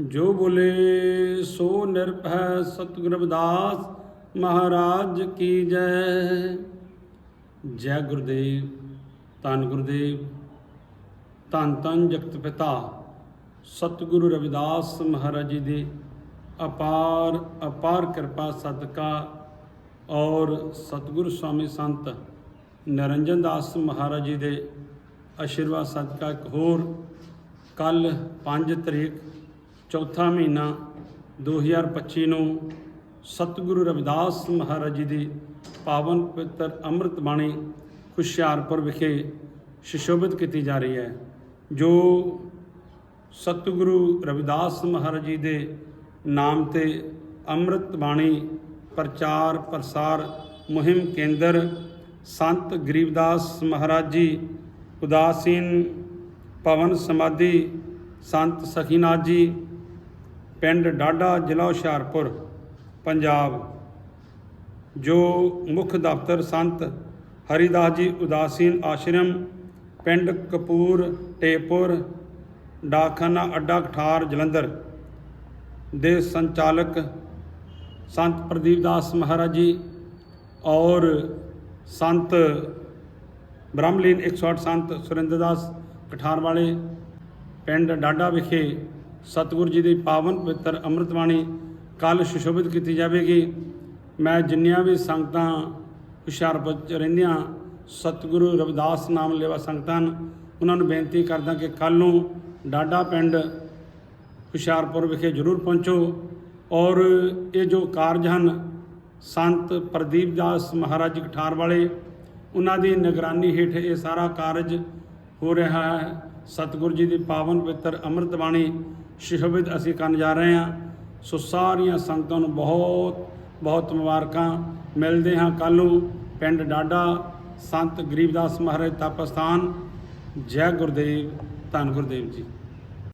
ਜੋ ਬੋਲੇ, ਸੋ ਨਿਰਭੈ ਸਤਿਗੁਰ ਰਵਿਦਾਸ ਮਹਾਰਾਜ ਕੀ ਜੈ। ਜੈ ਗੁਰਦੇਵ, ਧੰਨ ਗੁਰਦੇਵ, ਧੰਨ ਧੰਨ ਜਗਤ ਪਿਤਾ, ਸਤਿਗੁਰੂ ਰਵਿਦਾਸ ਮਹਾਰਾਜ ਜੀ ਦੀ ਅਪਾਰ ਅਪਾਰ ਕਿਰਪਾ ਸਦਕਾ ਔਰ ਸਤਿਗੁਰੂ ਸਵਾਮੀ ਸੰਤ ਨਰਿੰਜਨ ਦਾਸ ਮਹਾਰਾਜ ਜੀ ਦੇ ਆਸ਼ੀਰਵਾਦ ਸਦਕਾ ਇੱਕ ਹੋਰ ਕੱਲ 5 ਤਰੀਕ ਚੌਥਾ ਮਹੀਨਾ 2025 ਨੂੰ ਸਤਿਗੁਰੂ ਰਵਿਦਾਸ ਮਹਾਰਾਜ ਜੀ ਦੀ ਪਾਵਨ ਪਵਿੱਤਰ ਅੰਮ੍ਰਿਤ ਬਾਣੀ ਹੁਸ਼ਿਆਰਪੁਰ ਵਿਖੇ ਸ਼ਿਸ਼ੋਭਿਤ ਕੀਤੀ ਜਾ ਰਹੀ ਹੈ, ਜੋ ਸਤਿਗੁਰੂ ਰਵਿਦਾਸ ਮਹਾਰਾਜ ਜੀ ਦੇ ਨਾਮ ਤੇ ਅੰਮ੍ਰਿਤ ਬਾਣੀ ਪ੍ਰਚਾਰ ਪ੍ਰਸਾਰ ਮੁਹਿੰਮ ਕੇਂਦਰ ਸੰਤ ਗਰੀਬਦਾਸ ਮਹਾਰਾਜ ਜੀ, ਉਦਾਸੀਨ ਭਵਨ ਸਮਾਧੀ, ਸੰਤ ਸਖੀਨਾਥ ਜੀ ਪਿੰਡ ਡਾਡਾ ਜ਼ਿਲ੍ਹਾ ਹੁਸ਼ਿਆਰਪੁਰ, ਪੰਜਾਬ। ਜੋ ਮੁੱਖ ਦਫ਼ਤਰ ਸੰਤ ਹਰੀਦਾਸ ਜੀ ਉਦਾਸੀਨ ਆਸ਼ਰਮ, ਪਿੰਡ ਕਪੂਰ, ਟੇਪੁਰ, ਡਾਕਖਾਨਾ ਅੱਡਾ ਕਠਾਰ, ਜਲੰਧਰ ਦੇ ਸੰਚਾਲਕ ਸੰਤ ਪ੍ਰਦੀਪ ਦਾਸ ਮਹਾਰਾਜ ਜੀ ਔਰ ਸੰਤ ਬ੍ਰਹਮਲੀਨ 108 ਸੰਤ ਸੁਰਿੰਦਰ ਦਾਸ ਕਠਾਰ ਵਾਲੇ ਪਿੰਡ ਡਾਡਾ ਵਿਖੇ ਸਤਿਗੁਰੂ ਜੀ ਦੀ ਪਾਵਨ ਪਵਿੱਤਰ ਅੰਮ੍ਰਿਤਵਾਣੀ ਕੱਲ ਸੁਸ਼ੋਭਿਤ ਕੀਤੀ ਜਾਵੇਗੀ। ਮੈਂ ਜਿੰਨੀਆਂ ਵੀ ਸੰਗਤਾਂ ਹੁਸ਼ਿਆਰਪੁਰ 'ਚ ਰਹਿੰਦੀਆਂ ਸਤਿਗੁਰੂ ਰਵਿਦਾਸ ਨਾਮ ਲੈਵਾ ਸੰਗਤਾਂ ਹਨ, ਉਹਨਾਂ ਨੂੰ ਬੇਨਤੀ ਕਰਦਾ ਕਿ ਕੱਲ ਨੂੰ ਡਾਡਾ ਪਿੰਡ ਹੁਸ਼ਿਆਰਪੁਰ ਵਿਖੇ ਜ਼ਰੂਰ ਪਹੁੰਚੋ ਔਰ ਇਹ ਜੋ ਕਾਰਜ ਹਨ ਸੰਤ ਪ੍ਰਦੀਪ ਦਾਸ ਮਹਾਰਾਜ ਕਠਾਰ ਵਾਲੇ ਉਹਨਾਂ ਦੀ ਨਿਗਰਾਨੀ ਹੇਠ ਇਹ ਸਾਰਾ ਕਾਰਜ ਹੋ ਰਿਹਾ ਹੈ। ਸਤਿਗੁਰੂ ਜੀ ਦੀ ਪਾਵਨ ਪਵਿੱਤਰ ਅੰਮ੍ਰਿਤ ਬਾਣੀ ਸ਼ਿਸ਼ੋਭਿਤ ਅਸੀਂ ਕਰਨ ਜਾ ਰਹੇ ਹਾਂ। ਸੋ ਸਾਰੀਆਂ ਸੰਗਤਾਂ ਨੂੰ ਬਹੁਤ ਬਹੁਤ ਮੁਬਾਰਕਾਂ। ਮਿਲਦੇ ਹਾਂ ਕੱਲ੍ਹ ਨੂੰ ਪਿੰਡ ਡਾਡਾ ਸੰਤ ਗਰੀਬਦਾਸ ਮਹਾਰਾਜ ਤਪ ਸਥਾਨ। ਜੈ ਗੁਰਦੇਵ, ਧੰਨ ਗੁਰਦੇਵ ਜੀ।